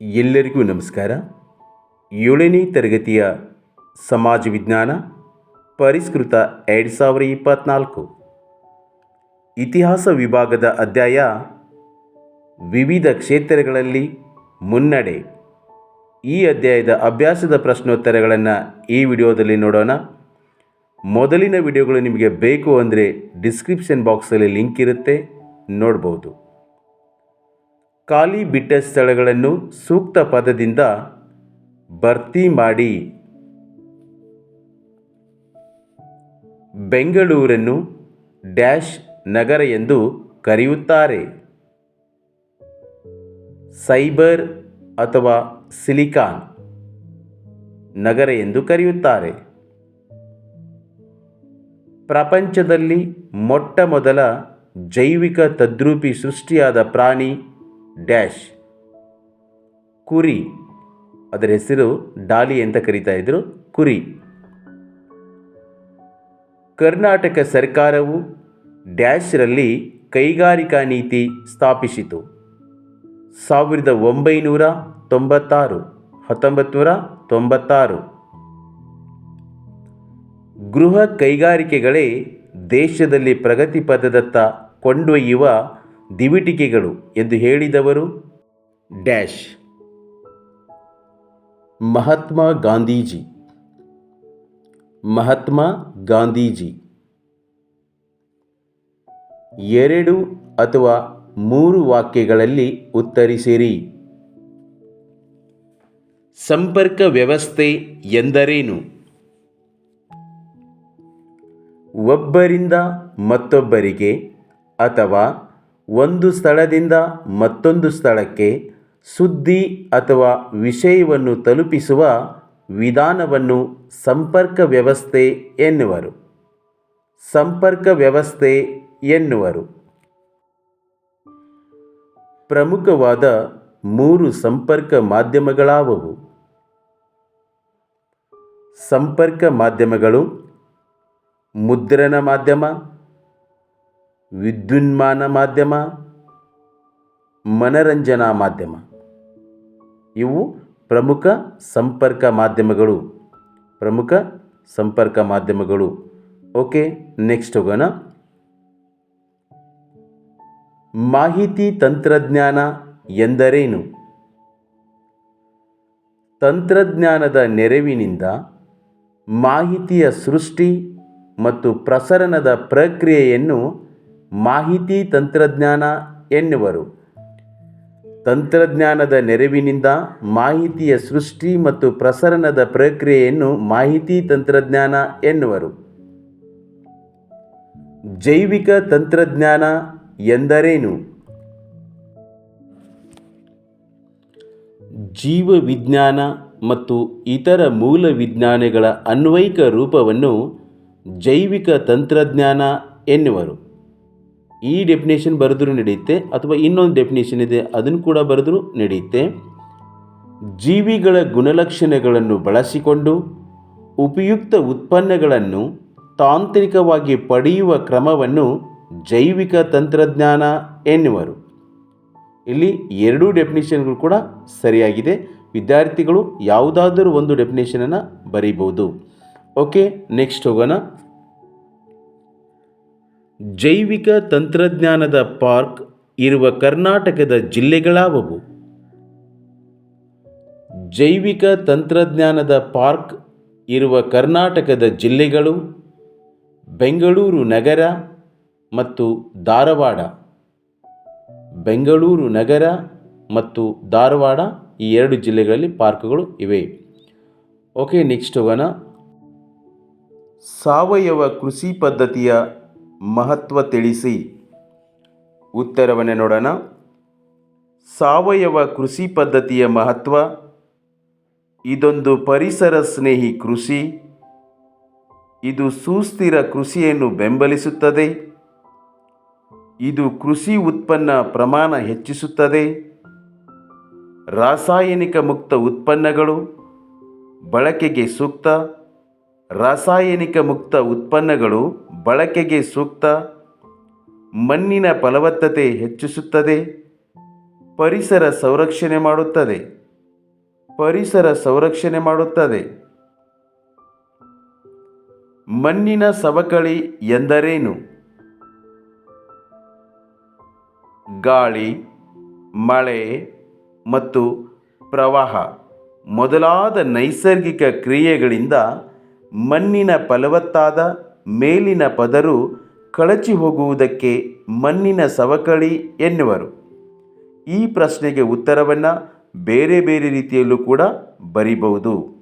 ಎಲ್ಲರಿಗೂ ನಮಸ್ಕಾರ. ಏಳನೇ ತರಗತಿಯ ಸಮಾಜ ವಿಜ್ಞಾನ ಪರಿಷ್ಕೃತ ಎರಡು ಸಾವಿರ ಇಪ್ಪತ್ತ್ನಾಲ್ಕು ಇತಿಹಾಸ ವಿಭಾಗದ ಅಧ್ಯಾಯ ವಿವಿಧ ಕ್ಷೇತ್ರಗಳಲ್ಲಿ ಮುನ್ನಡೆ. ಈ ಅಧ್ಯಾಯದ ಅಭ್ಯಾಸದ ಪ್ರಶ್ನೋತ್ತರಗಳನ್ನು ಈ ವಿಡಿಯೋದಲ್ಲಿ ನೋಡೋಣ. ಮೊದಲಿನ ವಿಡಿಯೋಗಳು ನಿಮಗೆ ಬೇಕು ಅಂದರೆ ಡಿಸ್ಕ್ರಿಪ್ಷನ್ ಬಾಕ್ಸಲ್ಲಿ ಲಿಂಕ್ ಇರುತ್ತೆ, ನೋಡ್ಬೋದು. ಖಾಲಿ ಬಿಟ್ಟ ಸ್ಥಳಗಳನ್ನು ಸೂಕ್ತ ಪದದಿಂದ ಭರ್ತಿ ಮಾಡಿ ಬೆಂಗಳೂರನ್ನು ಡ್ಯಾಶ್ ನಗರ ಎಂದು ಕರೆಯುತ್ತಾರೆ. ಸೈಬರ್ ಅಥವಾ ಸಿಲಿಕಾನ್ ನಗರ ಎಂದು ಕರೆಯುತ್ತಾರೆ. ಪ್ರಪಂಚದಲ್ಲಿ ಮೊಟ್ಟ ಮೊದಲ ಜೈವಿಕ ತದ್ರೂಪಿ ಸೃಷ್ಟಿಯಾದ ಪ್ರಾಣಿ ಡ್ಯಾಶ್. ಕುರಿ. ಅದರ ಹೆಸರು ಡಾಲಿ ಅಂತ ಕರೀತಾ ಇದ್ರು ಕುರಿ. ಕರ್ನಾಟಕ ಸರ್ಕಾರವು ಡ್ಯಾಶ್ರಲ್ಲಿ ಕೈಗಾರಿಕಾ ನೀತಿ ಸ್ಥಾಪಿಸಿತು. ಸಾವಿರದ ಒಂಬೈನೂರ ತೊಂಬತ್ತಾರು ಹತ್ತೊಂಬತ್ತು ತೊಂಬತ್ತಾರು. ಗೃಹ ಕೈಗಾರಿಕೆಗಳೇ ದೇಶದಲ್ಲಿ ಪ್ರಗತಿ ಪದದತ್ತ ಕೊಂಡೊಯ್ಯುವ ದಿವಿಟಿಕೆಗಳು ಎಂದು ಹೇಳಿದವರು ಡ್ಯಾಶ್. ಮಹಾತ್ಮ ಗಾಂಧೀಜಿ. ಮಹಾತ್ಮ ಗಾಂಧೀಜಿ. ಎರಡು ಅಥವಾ ಮೂರು ವಾಕ್ಯಗಳಲ್ಲಿ ಉತ್ತರಿಸಿರಿ. ಸಂಪರ್ಕ ವ್ಯವಸ್ಥೆ ಎಂದರೇನು? ಒಬ್ಬರಿಂದ ಮತ್ತೊಬ್ಬರಿಗೆ ಅಥವಾ ಒಂದು ಸ್ಥಳದಿಂದ ಮತ್ತೊಂದು ಸ್ಥಳಕ್ಕೆ ಸುದ್ದಿ ಅಥವಾ ವಿಷಯವನ್ನು ತಲುಪಿಸುವ ವಿಧಾನವನ್ನು ಸಂಪರ್ಕ ವ್ಯವಸ್ಥೆ ಎನ್ನುವರು. ಸಂಪರ್ಕ ವ್ಯವಸ್ಥೆ ಎನ್ನುವರು. ಪ್ರಮುಖವಾದ ಮೂರು ಸಂಪರ್ಕ ಮಾಧ್ಯಮಗಳಾವವು. ಸಂಪರ್ಕ ಮಾಧ್ಯಮಗಳು ಮುದ್ರಣ ಮಾಧ್ಯಮ ವಿದ್ಯುನ್ಮಾನ ಮಾಧ್ಯಮ, ಮನರಂಜನಾ ಮಾಧ್ಯಮ. ಇವು ಪ್ರಮುಖ ಸಂಪರ್ಕ ಮಾಧ್ಯಮಗಳು. ಪ್ರಮುಖ ಸಂಪರ್ಕ ಮಾಧ್ಯಮಗಳು. ಓಕೆ, ನೆಕ್ಸ್ಟ್ ಹೋಗೋಣ. ಮಾಹಿತಿ ತಂತ್ರಜ್ಞಾನ ಎಂದರೇನು? ತಂತ್ರಜ್ಞಾನದ ನೆರವಿನಿಂದ ಮಾಹಿತಿಯ ಸೃಷ್ಟಿ ಮತ್ತು ಪ್ರಸರಣದ ಪ್ರಕ್ರಿಯೆಯನ್ನು ಮಾಹಿತಿ ತಂತ್ರಜ್ಞಾನ ಎನ್ನುವರು. ತಂತ್ರಜ್ಞಾನದ ನೆರವಿನಿಂದ ಮಾಹಿತಿಯ ಸೃಷ್ಟಿ ಮತ್ತು ಪ್ರಸರಣದ ಪ್ರಕ್ರಿಯೆಯನ್ನು ಮಾಹಿತಿ ತಂತ್ರಜ್ಞಾನ ಎನ್ನುವರು. ಜೈವಿಕ ತಂತ್ರಜ್ಞಾನ ಎಂದರೇನು? ಜೀವವಿಜ್ಞಾನ ಮತ್ತು ಇತರ ಮೂಲ ವಿಜ್ಞಾನಗಳ ಅನ್ವಯಿಕ ರೂಪವನ್ನು ಜೈವಿಕ ತಂತ್ರಜ್ಞಾನ ಎನ್ನುವರು. ಈ ಡೆಫಿನೇಷನ್ ಬರೆದ್ರೂ ನಡೆಯುತ್ತೆ, ಅಥವಾ ಇನ್ನೊಂದು ಡೆಫಿನೇಷನ್ ಇದೆ, ಅದನ್ನು ಕೂಡ ಬರೆದರೂ ನಡೆಯುತ್ತೆ. ಜೀವಿಗಳ ಗುಣಲಕ್ಷಣಗಳನ್ನು ಬಳಸಿಕೊಂಡು ಉಪಯುಕ್ತ ಉತ್ಪನ್ನಗಳನ್ನು ತಾಂತ್ರಿಕವಾಗಿ ಪಡೆಯುವ ಕ್ರಮವನ್ನು ಜೈವಿಕ ತಂತ್ರಜ್ಞಾನ ಎನ್ನುವರು. ಇಲ್ಲಿ ಎರಡೂ ಡೆಫಿನೇಷನ್ಗಳು ಕೂಡ ಸರಿಯಾಗಿದೆ. ವಿದ್ಯಾರ್ಥಿಗಳು ಯಾವುದಾದರೂ ಒಂದು ಡೆಫಿನೇಷನನ್ನು ಬರೀಬೋದು ಓಕೆ ನೆಕ್ಸ್ಟ್ ಹೋಗೋಣ. ಜೈವಿಕ ತಂತ್ರಜ್ಞಾನದ ಪಾರ್ಕ್ ಇರುವ ಕರ್ನಾಟಕದ ಜಿಲ್ಲೆಗಳಾವವು? ಜೈವಿಕ ತಂತ್ರಜ್ಞಾನದ ಪಾರ್ಕ್ ಇರುವ ಕರ್ನಾಟಕದ ಜಿಲ್ಲೆಗಳು ಬೆಂಗಳೂರು ನಗರ ಮತ್ತು ಧಾರವಾಡ. ಬೆಂಗಳೂರು ನಗರ ಮತ್ತು ಧಾರವಾಡ ಈ ಎರಡು ಜಿಲ್ಲೆಗಳಲ್ಲಿ ಪಾರ್ಕ್ಗಳು ಇವೆ. ಓಕೆ, ನೆಕ್ಸ್ಟ್ ಹೋಗೋಣ ಸಾವಯವ ಕೃಷಿ ಪದ್ಧತಿಯ ಮಹತ್ವ ತಿಳಿಸಿ ಉತ್ತರವನ್ನು ನೋಡೋಣ. ಸಾವಯವ ಕೃಷಿ ಪದ್ಧತಿಯ ಮಹತ್ವ, ಇದೊಂದು ಪರಿಸರ ಸ್ನೇಹಿ ಕೃಷಿ, ಇದು ಸುಸ್ಥಿರ ಕೃಷಿಯನ್ನು ಬೆಂಬಲಿಸುತ್ತದೆ, ಇದು ಕೃಷಿ ಉತ್ಪನ್ನ ಪ್ರಮಾಣ ಹೆಚ್ಚಿಸುತ್ತದೆ, ರಾಸಾಯನಿಕ ಮುಕ್ತ ಉತ್ಪನ್ನಗಳು, ಬಳಕೆಗೆ ಸೂಕ್ತ, ರಾಸಾಯನಿಕ ಮುಕ್ತ ಉತ್ಪನ್ನಗಳು ಬಳಕೆಗೆ ಸೂಕ್ತ, ಮಣ್ಣಿನ ಫಲವತ್ತತೆ ಹೆಚ್ಚಿಸುತ್ತದೆ, ಪರಿಸರ ಸಂರಕ್ಷಣೆ ಮಾಡುತ್ತದೆ, ಪರಿಸರ ಸಂರಕ್ಷಣೆ ಮಾಡುತ್ತದೆ. ಮಣ್ಣಿನ ಸವಕಳಿ ಎಂದರೇನು? ಗಾಳಿ, ಮಳೆ ಮತ್ತು ಪ್ರವಾಹ ಮೊದಲಾದ ನೈಸರ್ಗಿಕ ಕ್ರಿಯೆಗಳಿಂದ ಮಣ್ಣಿನ ಫಲವತ್ತಾದ ಮೇಲಿನ ಪದರು ಕಳಚಿ ಹೋಗುವುದಕ್ಕೆ ಮಣ್ಣಿನ ಸವಕಳಿ ಎನ್ನುವರು. ಈ ಪ್ರಶ್ನೆಗೆ ಉತ್ತರವನ್ನು ಬೇರೆ ಬೇರೆ ರೀತಿಯಲ್ಲೂ ಕೂಡ ಬರಿಬಹುದು.